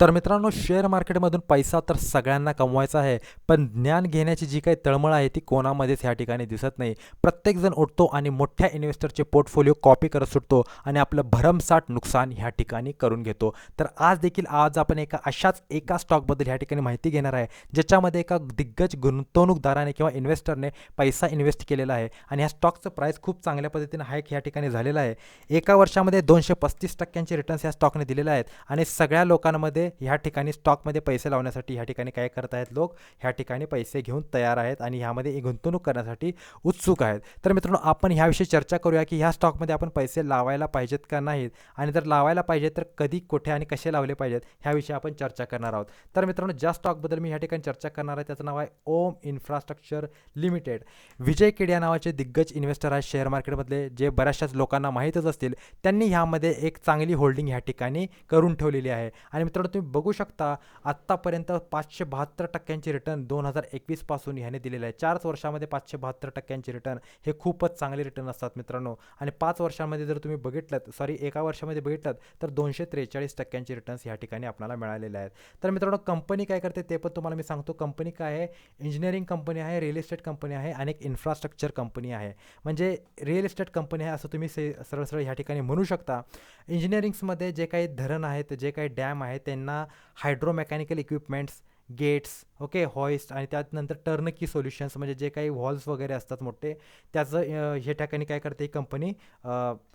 तर मित्रांनो शेअर मार्केटमधून पैसा तर सगळ्यांना कमवायचा आहे पण ज्ञान घेण्याची जी काही तळमळ आहे ती कोणामध्येच ह्या ठिकाणी दिसत नाही. प्रत्येकजण उठतो आणि मोठ्या इन्व्हेस्टरचे पोर्टफोलिओ कॉपी करत सुटतो आणि आपलं भरमसाठ नुकसान ह्या ठिकाणी करून घेतो. तर आज देखील आज आपण एका अशाच एका स्टॉकबद्दल ह्या ठिकाणी माहिती घेणार आहे ज्याच्यामध्ये एका दिग्गज गुंतवणूकदाराने किंवा इन्व्हेस्टरने पैसा इन्व्हेस्ट केलेला आहे आणि ह्या स्टॉकचं प्राईस खूप चांगल्या पद्धतीने हायक ह्या ठिकाणी झालेला आहे. एका वर्षामध्ये दोनशे पस्तीस टक्क्यांचे रिटर्न्स ह्या स्टॉकने दिलेले आहेत आणि सगळ्या लोकांमध्ये ह्या ठिकाणी स्टॉकमध्ये पैसे लावण्यासाठी ह्या ठिकाणी काय करत आहेत लोक? ह्या ठिकाणी पैसे घेऊन तयार आहेत आणि ह्यामध्ये गुंतवणूक करण्यासाठी उत्सुक आहेत. तर मित्रांनो आपण ह्याविषयी चर्चा करूया की ह्या स्टॉकमध्ये आपण पैसे लावायला पाहिजेत का नाहीत? आणि जर लावायला पाहिजे तर कधी कुठे आणि कसे लावले पाहिजेत? ह्याविषयी आपण चर्चा करणार आहोत. तर मित्रांनो ज्या स्टॉकबद्दल मी ह्या ठिकाणी चर्चा करणार आहे त्याचं नाव आहे ओम इन्फ्रास्ट्रक्चर लिमिटेड. विजय केड या नावाचे दिग्गज इन्व्हेस्टर आहेत शेअर मार्केटमधले जे बऱ्याचशाच लोकांना माहीतच असतील. त्यांनी ह्यामध्ये एक चांगली होल्डिंग ह्या ठिकाणी करून ठेवलेली आहे. आणि मित्रांनो तुम्ही बघू शकता आत्तापर्यंत पाचशे बहात्तर टक्क्यांचे रिटर्न दोन हजार एकवीसपासून ह्याने दिलेलं आहे. चारच वर्षामध्ये पाचशे बहात्तर टक्क्यांचे रिटर्न हे खूपच चांगले रिटर्न असतात मित्रांनो. आणि पाच वर्षामध्ये जर तुम्ही बघितलं सॉरी एका वर्षामध्ये बघितलं तर दोनशे त्रेचाळीस टक्क्यांचे रिटर्न्स ह्या ठिकाणी आपल्याला मिळालेले आहेत. तर मित्रांनो कंपनी काय करते ते पण तुम्हाला मी सांगतो. कंपनी काय आहे? इंजिनिअरिंग कंपनी आहे रिअल इस्टेट कंपनी आहे आणि एक इन्फ्रास्ट्रक्चर कंपनी आहे. म्हणजे रिअल इस्टेट कंपनी आहे असं तुम्ही से सरळ सरळ ह्या ठिकाणी म्हणू शकता. इंजिनिअरिंग्समध्ये जे काही धरण आहेत जे काही डॅम आहेत त्यांना त्यांना hydromechanical equipments gates okay hoist आणि त्यानंतर टर्नकी सोल्युशन्स म्हणजे जे काही वॉल्स वगैरे असतात मोठे त्याचं हे ठिकाणी काय करते ही कंपनी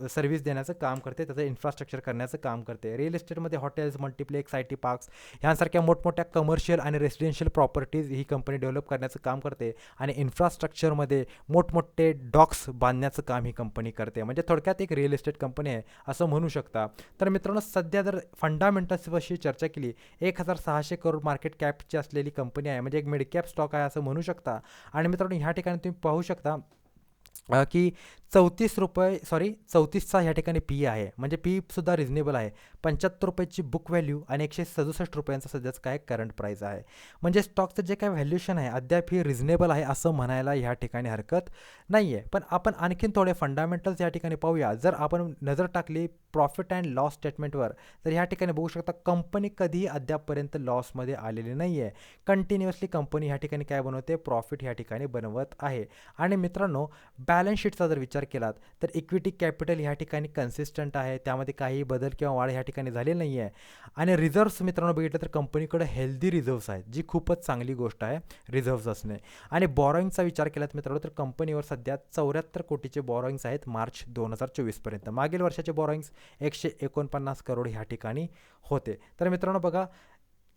सर्व्हिस देण्याचं काम करते त्याचं इन्फ्रास्ट्रक्चर करण्याचं काम करते. रिअल इस्टेटमध्ये hotels multiplex I T parks ह्यांसारख्या मोठमोठ्या कमर्शियल आणि रेसिडेन्शियल प्रॉपर्टीज ही कंपनी डेव्हलप करण्याचं काम करते आणि इन्फ्रास्ट्रक्चरमध्ये मोठमोठे डॉक्स बांधण्याचं काम ही कंपनी करते. म्हणजे थोडक्यात एक रिअल इस्टेट कंपनी आहे असं म्हणू शकता. तर मित्रांनो सध्या जर फंडामेंटल्सविषयी चर्चा केली एक हजार सहाशे करोड मार्केट कॅप कॅपची असलेली कंपनी आहे. म्हणजे एक मिडकॅप स्टॉक आहे असं म्हणू शकता. आणि मित्रांनो ह्या ठिकाणी तुम्ही पाहू शकता की चौतीस रुपये सॉरी चौतीसचा ह्या ठिकाणी पी आहे. म्हणजे पीसुद्धा रिजनेबल आहे. पंच्याहत्तर रुपयाची बुक व्हॅल्यू आणि एकशे सदुसष्ट रुपयांचा सध्याचं काय करंट प्राईस आहे. म्हणजे स्टॉकचं जे काय व्हॅल्युएशन आहे अद्याप ही रिजनेबल आहे असं म्हणायला ह्या ठिकाणी हरकत नाही आहे पण आपण आणखीन थोडे फंडामेंटल्स या ठिकाणी पाहूया. जर आपण नजर टाकली प्रॉफिट अँड लॉस स्टेटमेंटवर तर ह्या ठिकाणी बघू शकता कंपनी कधीही अद्यापपर्यंत लॉसमध्ये आलेली नाही आहे कंटिन्युअसली कंपनी ह्या ठिकाणी काय बनवते? प्रॉफिट ह्या ठिकाणी बनवत आहे. आणि मित्रांनो बॅलन्स शीटचा जर विचार केलात तर इक्विटी कॅपिटल ह्या ठिकाणी कन्सिस्टंट आहे. त्यामध्ये काही बदल किंवा वाढ ह्या ठिकाणी झालेली नाही आहे आणि रिझर्व्स मित्रांनो बघितलं तर कंपनीकडे हेल्दी रिझर्व्स आहेत जी खूपच चांगली गोष्ट आहे रिझर्व्स असणे. आणि बॉरोईंगचा विचार केलात मित्रांनो तर कंपनीवर सध्या चौऱ्याहत्तर कोटीचे बॉरोईंग्स आहेत मार्च दोन हजार चोवीसपर्यंत मागील वर्षाचे बॉरोईंग्स एकशे एकोणपन्नास करोड ह्या ठिकाणी होते. तर मित्रांनो बघा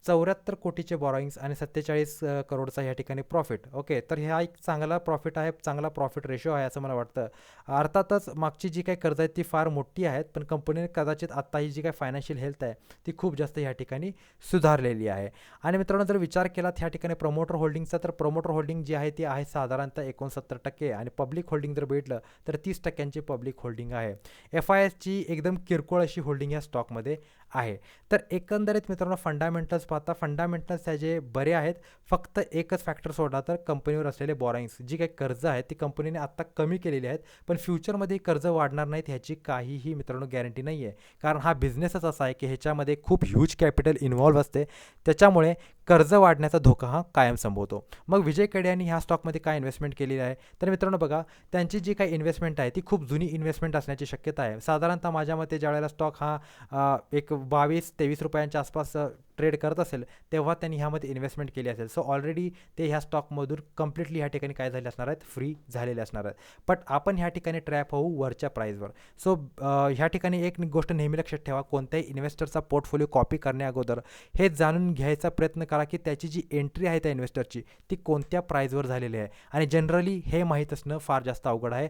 चौऱ्याहत्तर कोटीचे बॉरोईंग्स आणि सत्तेचाळीस करोडचा ह्या ठिकाणी प्रॉफिट ओके तर ह्या एक चांगला प्रॉफिट आहे चांगला प्रॉफिट रेशो आहे असं मला वाटतं. अर्थातच मागची जी काही कर्ज आहेत ती फार मोठी आहेत पण कंपनीने कदाचित आत्ता ही जी काही फायनान्शियल हेल्थ आहे ती खूप जास्त ह्या ठिकाणी सुधारलेली आहे. आणि मित्रांनो जर विचार केला ह्या ठिकाणी प्रमोटर होल्डिंगचा तर प्रमोटर होल्डिंग जी आहे ती आहे साधारणतः एकोणसत्तर टक्के आणि पब्लिक होल्डिंग जर भेटलं तर तीस टक्क्यांची पब्लिक होल्डिंग आहे. एफ आय एसची एकदम किरकोळ अशी होल्डिंग या स्टॉकमध्ये आहे. तर एकंदरीत मित्रांनो फंडामेंटल्स पाहता फंडामेंटल्स जे बरे आहेत फक्त एकच फॅक्टर सोडला तर कंपनीवर असलेले बॉराईंग्स जी काही कर्ज आहेत ती कंपनीने आत्ता कमी केलेली आहेत पण फ्युचरमध्ये कर्ज वाढणार नाहीत ह्याची काहीही मित्रांनो गॅरंटी नाही आहे कारण हा बिझनेसच असा आहे की ह्याच्यामध्ये खूप ह्यूज कॅपिटल इन्व्हॉल्व्ह असते. त्याच्यामुळे कर्ज वाढण्याचा धोका हा कायम संभवतो. मग विजय केडे यांनी ह्या स्टॉकमध्ये काय इन्व्हेस्टमेंट केलेली आहे? तर मित्रांनो बघा त्यांची जी काही इन्व्हेस्टमेंट आहे ती खूप जुनी इन्व्हेस्टमेंट असण्याची शक्यता आहे. साधारणतः माझ्या मते ज्या वेळेला स्टॉक हा एक बावीस तेवीस रुपयांच्या आसपास ट्रेड करत असेल तेव्हा त्यांनी ह्यामध्ये इन्व्हेस्टमेंट केली असेल. सो ऑलरेडी ते ह्या स्टॉकमधून कम्प्लिटली ह्या ठिकाणी काय झाले असणार आहेत? फ्री झालेले असणार आहेत. बट आपण ह्या ठिकाणी ट्रॅप होऊ वरच्या प्राईजवर सो ह्या ठिकाणी एक गोष्ट नेहमी लक्षात ठेवा. कोणत्याही इन्व्हेस्टरचा पोर्टफोलिओ कॉपी करण्या अगोदर हे जाणून घ्यायचा प्रयत्न करा की त्याची जी एंट्री आहे त्या इन्व्हेस्टरची ती कोणत्या प्राईजवर झालेली आहे. आणि जनरली हे माहीत असणं फार जास्त अवघड आहे.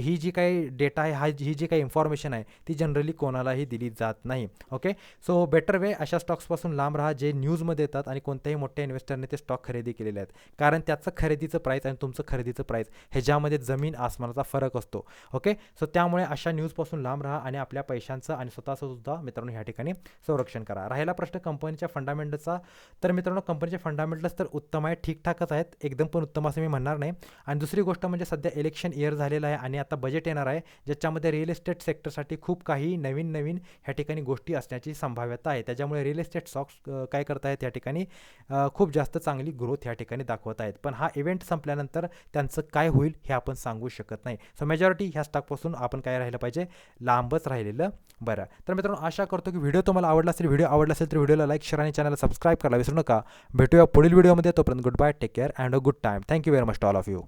ही जी काही डेटा आहे हा ही जी काही इन्फॉर्मेशन आहे ती जनरली कोणालाही दिली जात नाही. ओके सो बेटर वे अशा स्टॉक्सपासून लांब राहा जे न्यूजमध्ये येतात आणि कोणत्याही मोठ्या इन्व्हेस्टरने ते स्टॉक खरेदी केलेले आहेत. कारण त्याचं खरेदीचं प्राईस आणि तुमचं खरेदीचं प्राईस ह्याच्यामध्ये जमीन आसमानाचा फरक असतो. ओके सो त्यामुळे अशा न्यूजपासून लांब राहा आणि आपल्या पैशांचं आणि स्वतःचं सुद्धा मित्रांनो ह्या ठिकाणी संरक्षण करा. राहिला प्रश्न कंपनीच्या फंडामेंटलचा तर मित्रांनो कंपनीचे फंडामेंटल्स तर उत्तम आहे ठीकठाकच आहेत एकदम पण उत्तम असं मी म्हणणार नाही. आणि दुसरी गोष्ट म्हणजे सध्या इलेक्शन इयर झालेलं आहे आणि आता बजेट येणार आहे ज्याच्यामध्ये रिअल इस्टेट सेक्टरसाठी खूप काही नवीन नवीन ह्या ठिकाणी गोष्टी असण्याची संभाव्यता आहे. त्याच्यामुळे रिअल इस्टेट स्टॉक स्टॉक्स काय करत आहेत या ठिकाणी? खूप जास्त चांगली ग्रोथ या ठिकाणी दाखवत आहेत पण हा इव्हेंट संपल्यानंतर त्यांचं काय होईल हे आपण सांगू शकत नाही. सो मेजॉरिटी ह्या स्टॉकपासून आपण काय राहिलं पाहिजे? लांबच राहिलेलं. बरं. तर मित्रांनो आशा करतो की व्हिडिओ तुम्हाला आवडला असेल व्हिडिओ आवडला असेल तर व्हिडिओला लाईक शेअर आणि चॅनलला सबस्क्राईब करायला विसरू नका. भेटूया पुढील व्हिडिओमध्ये तोपर्यंत goodbye take care and a good time thank you very much all of you